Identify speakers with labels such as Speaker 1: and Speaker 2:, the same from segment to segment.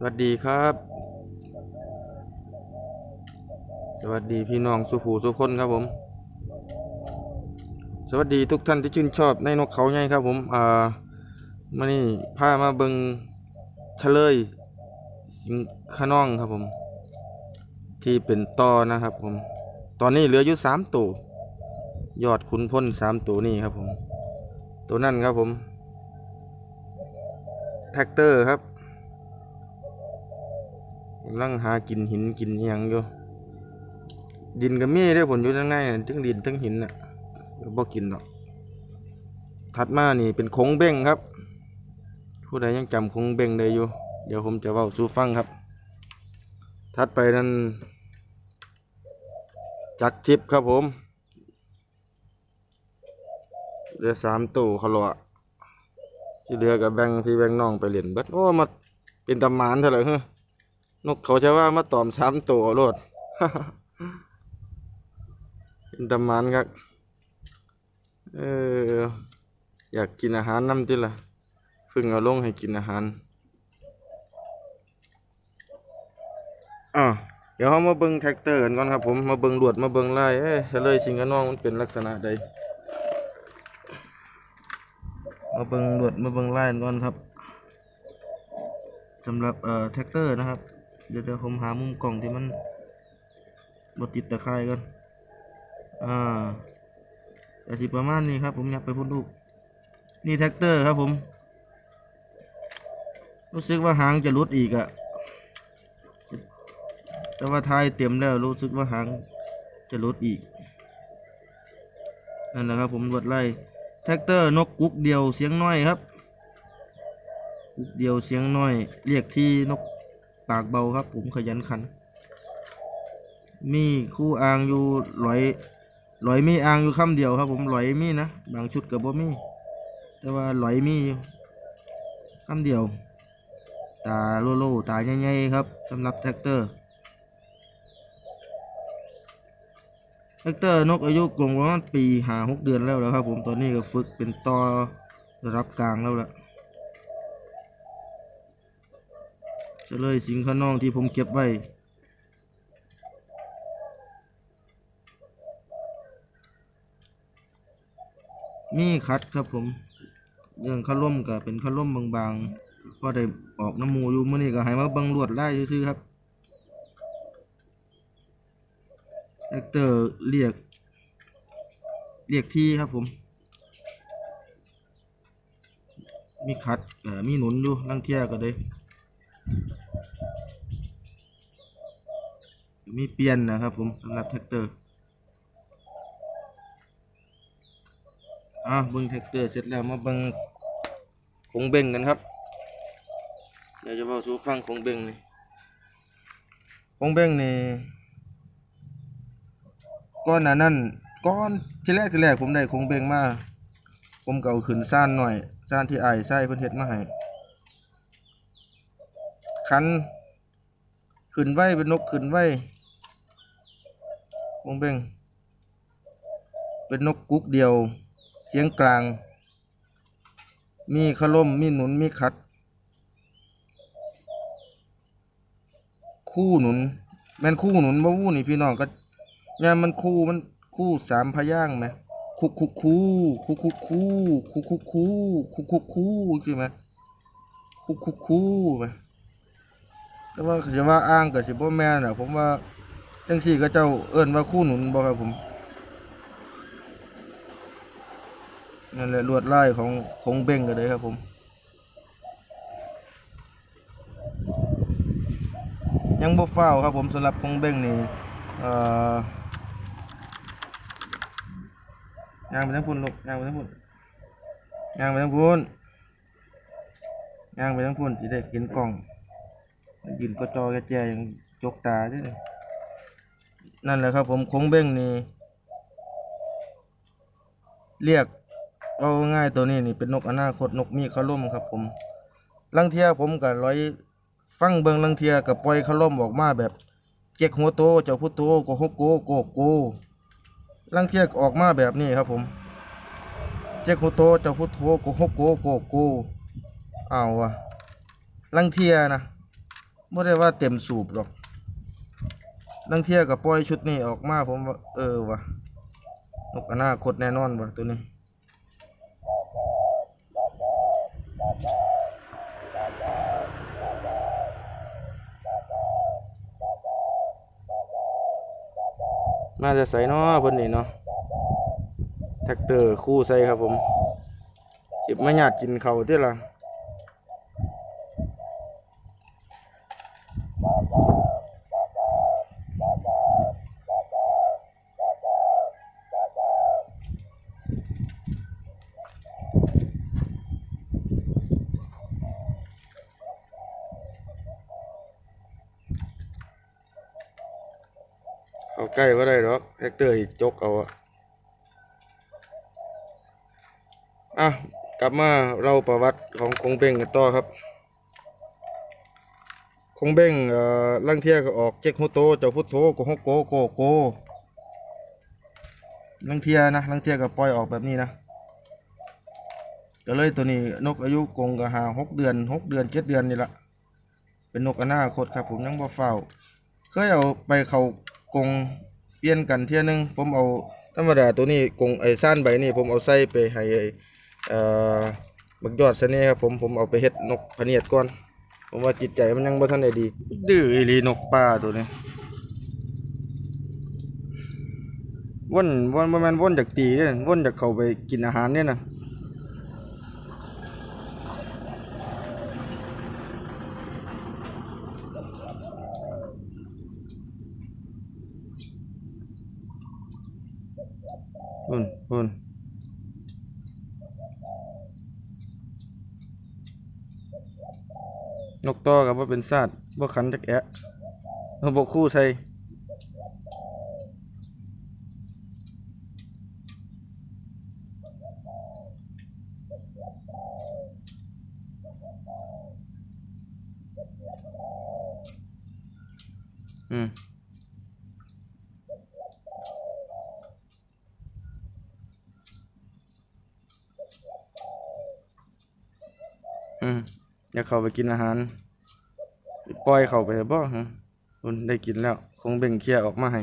Speaker 1: สวัสดีครับ สวัสดีพี่น้องสุภูสุคนครับผม สวัสดีทุกท่านที่ชื่นชอบในนกเขาใหญ่ครับผมอ่ามานี่พามาเบิงเฉลยสิงขน้องครับผม ที่เป็นตอนะครับผม ตอนนี้เหลืออยู่สามตัวยอดขุนพ้นสามตัวนี่ครับผม ตัวนั่นครับผมแท็กเตอร์ครับำลังหากินหินกินหยังอยู่ ดินก็มีได้ผลอยู่ทั้งในน่ะทั้งดินทั้งหินน่ะเดี๋ยวบ่กินหรอกถัดมานี่เป็นคงเบ้งครับ ผู้ใดยังจำคงเบ้งได้อยู่ เดี๋ยวผมจะเว้าสู่ฟังครับ ถัดไปนั้นจักรทิพย์ครับผมเหลือสามตู้เขาหลอที่เหลือกับแบงพี่แบงน้องไปเล่นเบิดโอ้มาเป็นตำมานเท่าไหร่เฮ้ นกเขาจะว่ามาตอมสามตัวโลดเป็นตำมานครับเอออยากกินอาหารน้ำติละเพึ่งเอาลงให้กินอาหารอะเดี๋ยวเรามาเบิ่งแท็กเตอร์กันก่อนครับผมมาเบิ่งลวดมาเบิ่งลายเอ้ยเฉลยสิงกับน้องมันเป็นลักษณะใดมาเบิ่งลวดมาเบิ่งลายกันก่อนครับสำหรับเอ่อแท็กเตอร์นะครับ เดี๋ยวเดี๋ยวผมหามุมกล้องที่มันบดติดตะไคร่ก่อนอ่าแต่สิประมาณนี้ครับ ผมอยากไปพูดลูก นี่แท็กเตอร์ครับผม รู้สึกว่าหางจะลุดอีกอะแต่ว่าท้ายเต็มแล้วรู้สึกว่าหางจะลุดอีก นั่นแหละครับผมลวดไล่แท็กเตอร์นกกุ๊กเดียวเสียงน้อยครับ กุ๊กเดียวเสียงน้อย เรียกที่นก ปากเบาครับ ผมขยันขัน มีคู่อ่างอยู่หลอยหลอยมีอ่างอยู่คำเดียวครับ ผมหลอยมีนะบางชุดกับบ่มี แต่ว่าหลอยมีอยู่คำเดียว ตาโลโลตาใหญ่ๆครับสำหรับแท็กเตอร์แท็กเตอร์นกอายุกลงประมาณปีหาหกเดือนแล้วแล้วครับ ผมตอนนี้ก็ฝึกเป็นต่อระดับกลางแล้วล่ะ เฉลยสิงข้านองที่ผมเก็บไว้มีคัดครับผมเรื่องข้าล่มก็เป็นข้าล่มบางๆพอได้ออกน้ำมูอยู่มื่อนี้ก็ให้มาบังลวดไล่ซื่อๆครับแอคเตอร์เรียก เรียกที่ครับผม มีคัดเอ่มีหนุนอยู่ลังเทียก็ได้ มีเปลี่ยนนะครับผมสำหรับแท็กเตอร์อะเบิ้งแท็กเตอร์เสร็จแล้วมาเบิ้งคงเบ่งกันครับเดี๋ยวจะบอกสูฟังคงเบ่งนี่คงเบ่งนี่ก้อนนั่นก้อนที่แรกที่แรกผมได้คงเบ่งมาผมเก่าขึ้นซ่านหน่อยซ่านที่ไอายใส่เพิ่นเฮ็ดมาให้คันขึ้นไว้เป็นนกขึ้นไว้ คงเบ่งเป็นนกกุ๊กเดียว เสียงกลาง มีขล่ม มีหนุน มีขัด คู่หนุน แม่นคู่หนุนบ่วู้นี่พี่น้องก็ยามมันคู่มันคู่สามพยางไหมคุกคุกคู่คุกคุกคู่คุกคุกคู่คุกคุกคู่ใช่ไหมคุกคุกคู่ไหมแต่ว่าจะว่าอ้างกับสิบ่แม่น่ะผมว่า จังสี่ก็เจ้าเอิ้นว่าคู่หนุนบ่ครับผมนั่นแหละลวดลายของของเบ้งกันเลยครับผมยังบ่ฟ้าวครับผมสำหรับของเบ้งนี่ยางไปทั้งพุ่นลูกยางไปทั้งพุ่นยางไปทั้งพุ่นยางไปทั้งพุ่นสิได้เห็นกล่องยืนก็จอแกแจยังจกตาด้วย นั่นแหละครับผมของเบ้งนี่เรียกเอาง่ายตัวนี้นี่เป็นนกอนาคตนกมีเขาล่มครับ ผมลังเทียผมกับร้อยฟังเบิงลังเทียกับปล่อยเขาล่มออกมาแบบเจ๊กหัวโตเจ้าพุโตโกโฮโกโกโกลังเทียออกมาแบบนี้ครับผม เจ๊กหัวโตเจ้าพุโตโกโฮโกโกโกเอาวะลังเทียนะบ่ได้ว่าเต็มสูบหรอก ลังเที่ยกับปล่อยชุดนี้ออกมาผมว่าเออว่ะนกอนาคตแน่นอนว่ะตัวนี้น่าจะใส่เนาะเพิ่นนี่เนาะแท็กเตอร์คู่ใส่ครับผมเก็บมาหยาดกินเขาเด้อล่ะ ใกล้ว่าได้หรอกแท็กเตอร์อีกจกเอาอะอะกลับมาเราประวัติของคงเบ้งกันต่อครับ คงเบ้งเอ่อลังเทียก็ออกเจ๊กโฮโตเจ้าพุทโธโกฮโกโกโกลังเทียนะลังเทียก็ปล่อยออกแบบนี้นะก็เลยตัวนี้นกอายุกงก็หาหกเดือนหกเดือนเจ็ดเดือนนี่ละเป็นนกอนาคตครับผมยังบ่เฝ้าเคยเอาไปเขากง เปลี่ยนกันเที่ยหนึงผมเอาธรรมดาตัวนี้กงไอ้ซ่านใบนี่ผมเอาใส่ไปให้เอ่อบักยอดซะนี่ครับผมผมเอาไปเฮ็ดนกพเนียดก่อน ผมว่าจิตใจมันยังบ่ทันได้ดี ดื้ออีหลีนกป่าตัวนี้ว่นว่นบ่แม่นว่นจากตีเนี่ยว่นจากเขาไปกินอาหารเนี่ยนะว่นว่น นกต่อกับว่าเป็นซาดบ่ขันจักแอะเอาบ่คู่ใส่อืมอืม อยากเข้าไปกินอาหาร ปล่อยเขาไปบ่ฮะคุณได้กินแล้ว คงเบ่งเคลียออกมาให้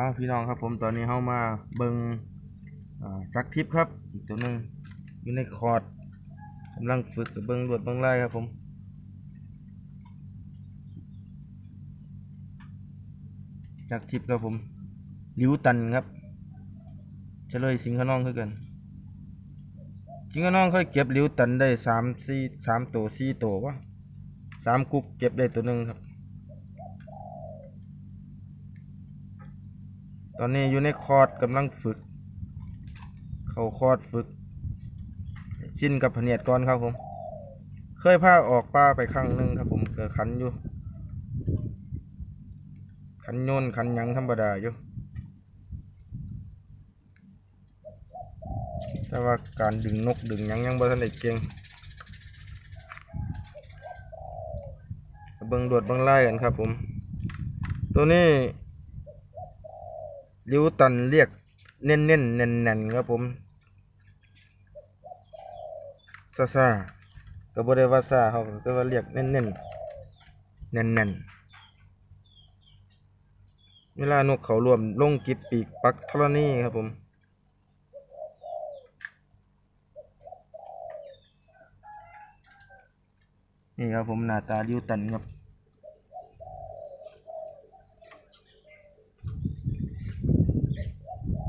Speaker 1: อาพี่น้องครับผมตอนนี้เฮามาเบิงจักทิพย์ครับ อีกตัวหนึ่งอยู่ในคอร์ดกำลังฝึกกับเบิงรวดเบิงไล่ครับผมจักทิพย์ครับผมลิวตันครับเฉลยสิงห์ขนองคือกันสิงห์ขนองเคยเก็บลิวตันได้สามสี่สามตัวสี่ตัววะสามกุกเก็บได้ตัวหนึ่งครับ ตอนนี้อยู่ในคอร์ดกำลังฝึก เข้าคอร์ดฝึก ชินกับพะเนียดก่อนครับผม เคยพาออกป่าไปครั้งหนึ่งครับผมเกิดขันอยู่ ขันโยนขันยังธรรมดาอยู่ แต่ว่าการดึงนกดึงยังยังบ่ทันได้เก่งเบิงโดดเบิงไล่กันครับผม ตัวนี้ ลิวตันเรียกเน้นเน้นแน่นแน่นๆครับผมซาซาก็บ่ได้ว่าซาเขาก็ว่าเรียกเน้นเน้นแน่นแน่นๆเวลานกเขารวมลงกิบปีกปักธรณีครับผมนี่ครับผมหน้าตาลิวตันครับ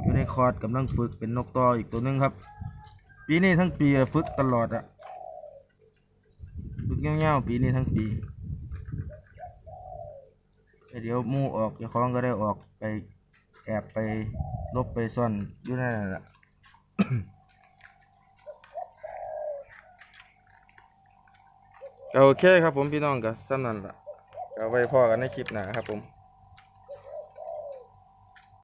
Speaker 1: อยู่ใน คอร์ดกำลังฝึกเป็นนกต่ออีกตัวหนึงครับ ปีนี้ทั้งปีฝึกตลอดอะฝึกเงี้ยวๆปีนี้ทั้งปีเดี๋ยวมูออกเจ้าของก็ได้ออกไปแอบไปลบไปซ่อนอยู่นั่นแหละโอเคครับผมพี่น้องก็สำนั้นละก็ไว้พ่อกันในคลิปหน้าครับผม